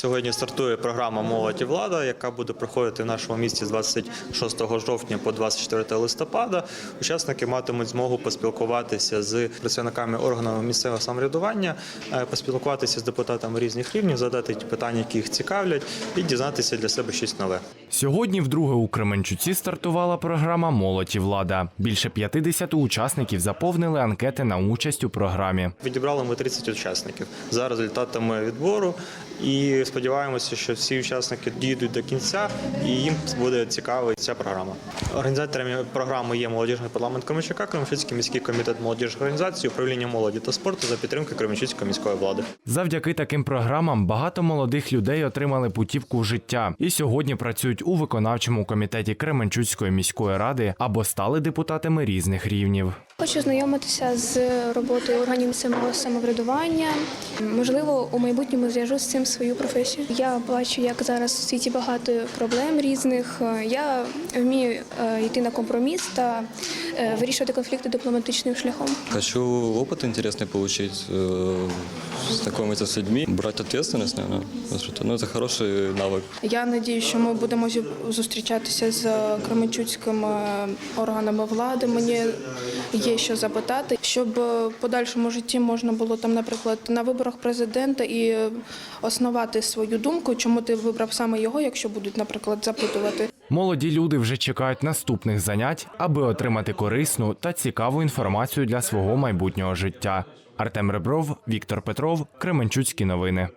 Сьогодні стартує програма Молодь і влада, яка буде проходити в нашому місті з 26 жовтня по 24 листопада. Учасники матимуть змогу поспілкуватися з працівниками органів місцевого самоврядування, е, поспілкуватися з депутатами різних рівнів, задати питання, які їх цікавлять, і дізнатися для себе щось нове. Сьогодні вдруге у Кременчуці стартувала програма Молодь і влада. Більше 50 учасників заповнили анкети на участь у програмі. Відібрали ми 30 учасників за результатами відбору. І сподіваємося, що всі учасники дійдуть до кінця, і їм буде цікава ця програма. Організаторами програми є молодіжний парламент Кременчука, Кременчуцький міський комітет молодіжних організацій, управління молоді та спорту за підтримки Кременчуцької міської влади. Завдяки таким програмам багато молодих людей отримали путівку в життя і сьогодні працюють у виконавчому комітеті Кременчуцької міської ради або стали депутатами різних рівнів. Хочу знайомитися з роботою органів місцевого самоврядування. Можливо, у майбутньому зв'яжу з цим свою професію. Я бачу, як зараз у світі багато проблем різних. Я вмію е, йти на компроміс та е, вирішувати конфлікти дипломатичним шляхом. Хочу опыт интересный получить, э, знакомиться с людьми, брать ответственность, наверное. Ну, это хороший навык. Я надію, що ми будемо зю- зустрічатися з кременчуцькими органами влади. Мені є що запитати, щоб в подальшому житті можна було там, наприклад, на виборах президента і основати свою думку, чому ти вибрав саме його, якщо будуть, наприклад, запитувати. Молоді люди вже чекають наступних занять, аби отримати корисну та цікаву інформацію для свого майбутнього життя. Артем Ребров, Віктор Петров, Кременчуцькі новини.